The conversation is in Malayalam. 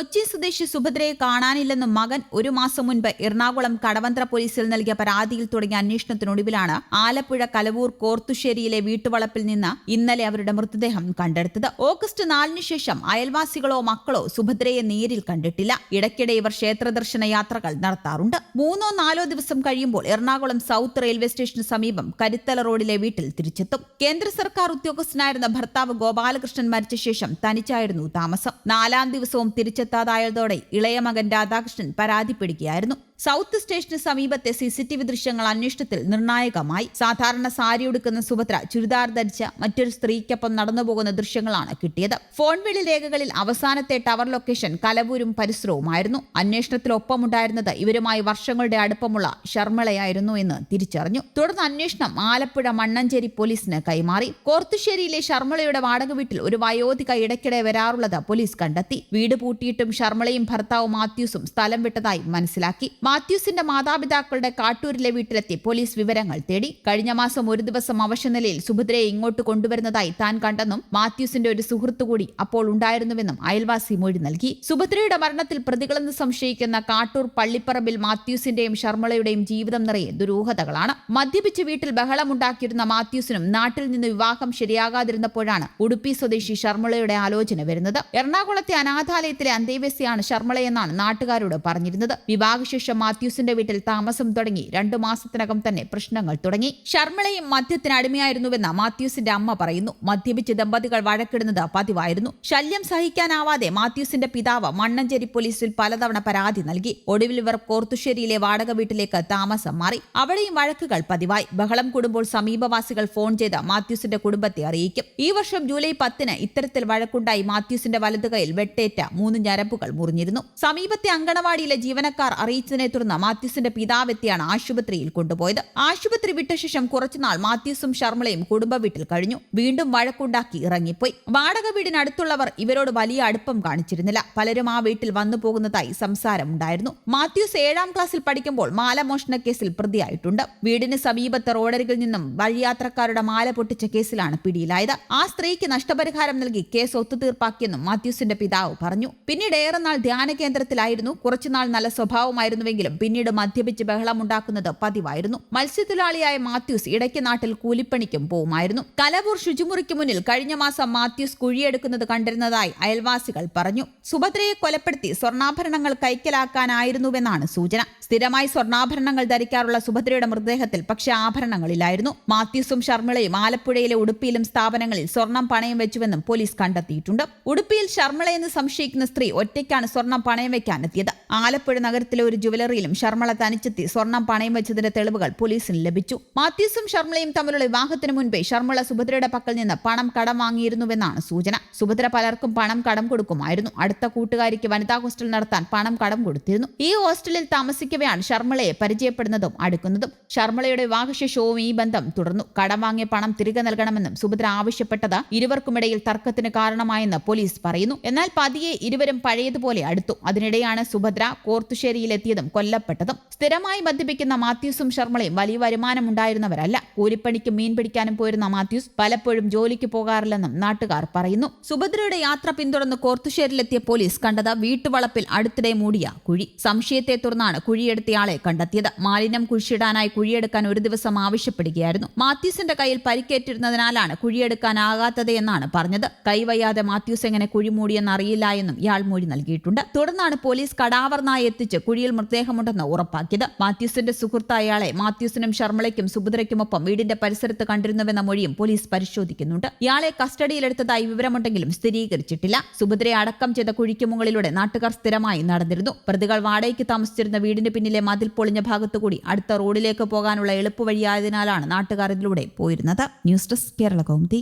കൊച്ചി സ്വദേശി സുഭദ്രയെ കാണാനില്ലെന്ന് മകൻ ഒരു മാസം മുൻപ് എറണാകുളം കടവന്ത്ര പോലീസിൽ നൽകിയ പരാതിയിൽ തുടങ്ങിയ അന്വേഷണത്തിനൊടുവിലാണ് ആലപ്പുഴ കലവൂർ കോർത്തുശ്ശേരിയിലെ വീട്ടുവളപ്പിൽ നിന്ന് ഇന്നലെ അവരുടെ മൃതദേഹം കണ്ടെടുത്തത്. ഓഗസ്റ്റ് നാലിന് ശേഷം അയൽവാസികളോ മക്കളോ സുഭദ്രയെ നേരിൽ കണ്ടിട്ടില്ല. ഇടയ്ക്കിടെ ഇവർ ക്ഷേത്രദർശന യാത്രകൾ നടത്താറുണ്ട്. മൂന്നോ നാലോ ദിവസം കഴിയുമ്പോൾ എറണാകുളം സൗത്ത് റെയിൽവേ സ്റ്റേഷന് സമീപം കരുത്തല റോഡിലെ വീട്ടിൽ തിരിച്ചെത്തും. കേന്ദ്ര സർക്കാർ ഉദ്യോഗസ്ഥനായിരുന്ന ഭർത്താവ് ഗോപാലകൃഷ്ണൻ മരിച്ച ശേഷം തനിച്ചായിരുന്നു താമസം. നാലാം ദിവസവും തിരിച്ചെത്താതായതോടെ ഇളയ മകൻ രാധാകൃഷ്ണൻ പരാതിപ്പെടുകയായിരുന്നു സൗത്ത് സ്റ്റേഷന് സമീപത്തെ സിസിടിവി ദൃശ്യങ്ങൾ അന്വേഷണത്തിൽ നിർണായകമായി. സാധാരണ സാരി ഉടുക്കുന്ന സുഭദ്ര ചുരിദാർ ധരിച്ച മറ്റൊരു സ്ത്രീക്കൊപ്പം നടന്നുപോകുന്ന ദൃശ്യങ്ങളാണ് കിട്ടിയത്. ഫോൺ വിളി രേഖകളിൽ അവസാനത്തെ ടവർ ലൊക്കേഷൻ കലവൂരും പരിസരവുമായിരുന്നു. അന്വേഷണത്തിൽ ഒപ്പമുണ്ടായിരുന്നത് ഇവരുമായി വർഷങ്ങളുടെ അടുപ്പമുള്ള ശർമ്മളയായിരുന്നു എന്ന് തിരിച്ചറിഞ്ഞു. തുടർന്ന് അന്വേഷണം ആലപ്പുഴ മണ്ണഞ്ചേരി പോലീസിന് കൈമാറി. കോർത്തുശ്ശേരിയിലെ ശർമ്മളയുടെ വാടക വീട്ടിൽ ഒരു വയോധിക ഇടയ്ക്കിടെ വരാറുള്ളത് പോലീസ് കണ്ടെത്തി. വീട് പൂട്ടിയിട്ടും ശർമ്മളയും ഭർത്താവ് മാത്യൂസും സ്ഥലം വിട്ടതായി മനസ്സിലാക്കി. മാത്യൂസിന്റെ മാതാപിതാക്കളുടെ കാട്ടൂരിലെ വീട്ടിലെത്തി പോലീസ് വിവരങ്ങൾ തേടി കഴിഞ്ഞ മാസം ഒരു ദിവസം അവശനിലയിൽ സുഭദ്രയെ ഇങ്ങോട്ട് കൊണ്ടുവരുന്നതായി താൻ കണ്ടെന്നും മാത്യൂസിന്റെ ഒരു സുഹൃത്തു കൂടി അപ്പോൾ ഉണ്ടായിരുന്നുവെന്നും അയൽവാസി മൊഴി നൽകി. സുഭദ്രയുടെ മരണത്തിൽ പ്രതികളെന്ന് സംശയിക്കുന്ന കാട്ടൂർ പള്ളിപ്പറമ്പിൽ മാത്യൂസിന്റെയും ശർമ്മളയുടെയും ജീവിതം നിറയെ ദുരൂഹതകളാണ്. മദ്യപിച്ച് വീട്ടിൽ ബഹളമുണ്ടാക്കിയിരുന്ന മാത്യൂസിനും നാട്ടിൽ നിന്ന് വിവാഹം ശരിയാകാതിരുന്നപ്പോഴാണ് ഉടുപ്പി സ്വദേശി ശർമ്മളയുടെ ആലോചന വരുന്നത്. എറണാകുളത്തെ അനാഥാലയത്തിലെ അന്തേവാസിയാണ് ശർമ്മളയെന്നാണ് നാട്ടുകാരോട് പറഞ്ഞിരുന്നത്. വിവാഹശേഷം മാത്യൂസിന്റെ വീട്ടിൽ താമസം തുടങ്ങി. രണ്ടു മാസത്തിനകം തന്നെ പ്രശ്നങ്ങൾ തുടങ്ങി. ശർമ്മളയും മദ്യത്തിന് അടിമയായിരുന്നുവെന്ന് മാത്യൂസിന്റെ അമ്മ പറയുന്നു. മദ്യപിച്ച് ദമ്പതികൾ വഴക്കിടുന്നത് പതിവായിരുന്നു. ശല്യം സഹിക്കാനാവാതെ മാത്യൂസിന്റെ പിതാവ് മണ്ണഞ്ചേരി പോലീസിൽ പലതവണ പരാതി നൽകി. ഒടുവിൽ ഇവർ കോർത്തുശ്ശേരിയിലെ വാടക വീട്ടിലേക്ക് താമസം മാറി. അവിടെയും വഴക്കുകൾ പതിവായി. ബഹളം കൂടുമ്പോൾ സമീപവാസികൾ ഫോൺ ചെയ്ത് മാത്യൂസിന്റെ കുടുംബത്തെ അറിയിക്കും. ഈ വർഷം ജൂലൈ പത്തിന് ഇത്തരത്തിൽ വഴക്കുണ്ടായി മാത്യൂസിന്റെ വലതുകൈയിൽ വെട്ടേറ്റ മൂന്ന് ഞരമ്പുകൾ മുറിഞ്ഞിരുന്നു. സമീപത്തെ അങ്കണവാടിയിലെ ജീവനക്കാർ അറിയിച്ചതിനെ തുടർന്ന് മാത്യൂസിന്റെ പിതാവെത്തിയാണ് ആശുപത്രിയിൽ കൊണ്ടുപോയത്. ആശുപത്രി വിട്ട ശേഷം കുറച്ചുനാൾ മാത്യൂസും ശർമ്മളയും കുടുംബ വീട്ടിൽ കഴിഞ്ഞു. വീണ്ടും വഴക്കുണ്ടാക്കി ഇറങ്ങിപ്പോയി. വാടക വീടിനടുത്തുള്ളവർ ഇവരോട് വലിയ അടുപ്പം കാണിച്ചിരുന്നില്ല. പലരും ആ വീട്ടിൽ വന്നു പോകുന്നതായി സംസാരമുണ്ടായിരുന്നു. മാത്യൂസ് ഏഴാം ക്ലാസ്സിൽ പഠിക്കുമ്പോൾ മാലമോഷണ കേസിൽ പ്രതിയായിട്ടുണ്ട്. വീടിന് സമീപത്തെ റോഡരികിൽ നിന്നും വഴിയാത്രക്കാരുടെ മാല പൊട്ടിച്ച കേസിലാണ് പിടിയിലായത്. ആ സ്ത്രീക്ക് നഷ്ടപരിഹാരം നൽകി കേസ് ഒത്തുതീർപ്പാക്കിയെന്നും മാത്യൂസിന്റെ പിതാവ് പറഞ്ഞു. പിന്നീട് ഏറെ നാൾ ധ്യാന കേന്ദ്രത്തിലായിരുന്നു കുറച്ചുനാൾ നല്ല സ്വഭാവമായിരുന്നുവെങ്കിലും പിന്നീട് മദ്യപിച്ച് ബഹളമുണ്ടാക്കുന്നത് പതിവായിരുന്നു. മത്സ്യത്തൊഴിലാളിയായ മാത്യൂസ് ഇടയ്ക്ക് നാട്ടിൽ കൂലിപ്പണിക്കും പോവുമായിരുന്നു. കലവൂർ ശുചിമുറിക്ക് മുന്നിൽ കഴിഞ്ഞ മാസം മാത്യൂസ് കുഴിയെടുക്കുന്നത് കണ്ടിരുന്നതായി അയൽവാസികൾ പറഞ്ഞു. സുഭദ്രയെ കൊലപ്പെടുത്തി സ്വർണാഭരണങ്ങൾ കൈക്കലാക്കാനായിരുന്നുവെന്നാണ് സൂചന. സ്ഥിരമായി സ്വർണാഭരണങ്ങൾ ധരിക്കാറുള്ള സുഭദ്രയുടെ മൃതദേഹത്തിൽ പക്ഷേ ആഭരണങ്ങളിലായിരുന്നു മാത്യൂസും ശർമ്മിളയും ആലപ്പുഴയിലെ ഉടുപ്പിയിലും സ്ഥാപനങ്ങളിൽ സ്വർണം പണയം വെച്ചുവെന്നും പോലീസ് കണ്ടെത്തിയിട്ടുണ്ട്. ഉടുപ്പിയിൽ ശർമ്മിളയെന്ന് സംശയിക്കുന്ന സ്ത്രീ ഒറ്റയ്ക്കാണ് സ്വർണം പണയം വെക്കാനെത്തിയത്. ആലപ്പുഴ നഗരത്തിലെ ഒരു ജുവലറിയിലും ശർമ്മള തനിച്ചെത്തി സ്വർണം പണയം വെച്ചതിന്റെ തെളിവുകൾ പോലീസിന് ലഭിച്ചു. മാത്യൂസും ശർമ്മളയും തമ്മിലുള്ള വിവാഹത്തിന് മുൻപേ ശർമ്മള സുഭദ്രയുടെ പക്കൽ നിന്ന് പണം കടം വാങ്ങിയിരുന്നുവെന്നാണ് സൂചന. സുഭദ്ര പലർക്കും പണം കടം കൊടുക്കുമായിരുന്നു. അടുത്ത കൂട്ടുകാരിക്ക് വനിതാ ഹോസ്റ്റൽ നടത്താൻ പണം കടം കൊടുത്തിരുന്നു. ഈ ഹോസ്റ്റലിൽ താമസിക്കവെയാണ് ശർമ്മളയെ പരിചയപ്പെടുന്നതും അടുക്കുന്നതും. ശർമ്മളയുടെ വിവാഹശേഷവും ഈ ബന്ധം തുടർന്നു. കടം വാങ്ങിയ പണം തിരികെ നൽകണമെന്നും സുഭദ്ര ആവശ്യപ്പെട്ടത് ഇരുവർക്കുമിടയിൽ തർക്കത്തിന് കാരണമായെന്ന് പോലീസ് പറയുന്നു. എന്നാൽ പതിയെ ഇരുവരും പഴയതുപോലെ അടുത്തു. അതിനിടെയാണ് സുഭദ്ര കോർത്തുശ്ശേരിയിലെത്തിയതും കൊല്ലപ്പെട്ടതും സ്ഥിരമായി മദ്യപിക്കുന്ന മാത്യൂസും ശർമ്മളയും വലിയ വരുമാനമുണ്ടായിരുന്നവരല്ല കൂലിപ്പണിക്കും മീൻ പിടിക്കാനും പോയിരുന്ന മാത്യൂസ് പലപ്പോഴും ജോലിക്ക് പോകാറില്ലെന്നും നാട്ടുകാർ പറയുന്നു. സുഭദ്രയുടെ യാത്ര പിന്തുടർന്ന് കോർത്തുശ്ശേരിയിലെത്തിയ പോലീസ് കണ്ടത് വീട്ടുവളപ്പിൽ അടുത്തിടെ മൂടിയ കുഴി. സംശയത്തെ തുടർന്നാണ് കുഴിയെടുത്തയാളെ കണ്ടെത്തിയത്. മാലിന്യം കുഴിച്ചിടാനായി കുഴിയെടുക്കാൻ ഒരു ദിവസം ആവശ്യപ്പെടുകയായിരുന്നു. മാത്യൂസിന്റെ കയ്യിൽ പരിക്കേറ്റിരുന്നതിനാലാണ് കുഴിയെടുക്കാനാകാത്തത് എന്നാണ് പറഞ്ഞത്. കൈവയ്യാതെ മാത്യൂസ് എങ്ങനെ കുഴി മൂടിയെന്ന് അറിയില്ല എന്നും ഇയാൾ മൊഴി നൽകിയിട്ടുണ്ട്. തുടർന്നാണ് പോലീസ് കടാവർന്നായി എത്തിച്ച് കുഴിയിൽ മൃതദേഹമുണ്ടെന്ന് ഉറപ്പാക്കിയത് മാത്യൂസിന്റെ സുഹൃത്ത് അയാളെ മാത്യൂസിനും ശർമ്മളയ്ക്കും സുഭദ്രയ്ക്കുമൊപ്പം വീടിന്റെ പരിസരത്ത് കണ്ടിരുന്നുവെന്ന മൊഴിയും പോലീസ് പരിശോധിക്കുന്നുണ്ട്. ഇയാളെ കസ്റ്റഡിയിലെടുത്തതായി വിവരമുണ്ടെങ്കിലും സ്ഥിരീകരിച്ചിട്ടില്ല. സുഭദ്രയെ അടക്കം ചെയ്ത കുഴിക്ക് മുകളിലൂടെ നാട്ടുകാർ സ്ഥിരമായി നടന്നിരുന്നു. പ്രതികൾ വാടകയ്ക്ക് താമസിച്ചിരുന്ന വീടിന് പിന്നിലെ മതിൽ പൊളിഞ്ഞ ഭാഗത്തുകൂടി അടുത്ത റോഡിലേക്ക് പോകാനുള്ള എളുപ്പവഴിയായതിനാലാണ് നാട്ടുകാർ ഇതിലൂടെ പോയിരുന്നത്. News desk Kerala Kaumudi.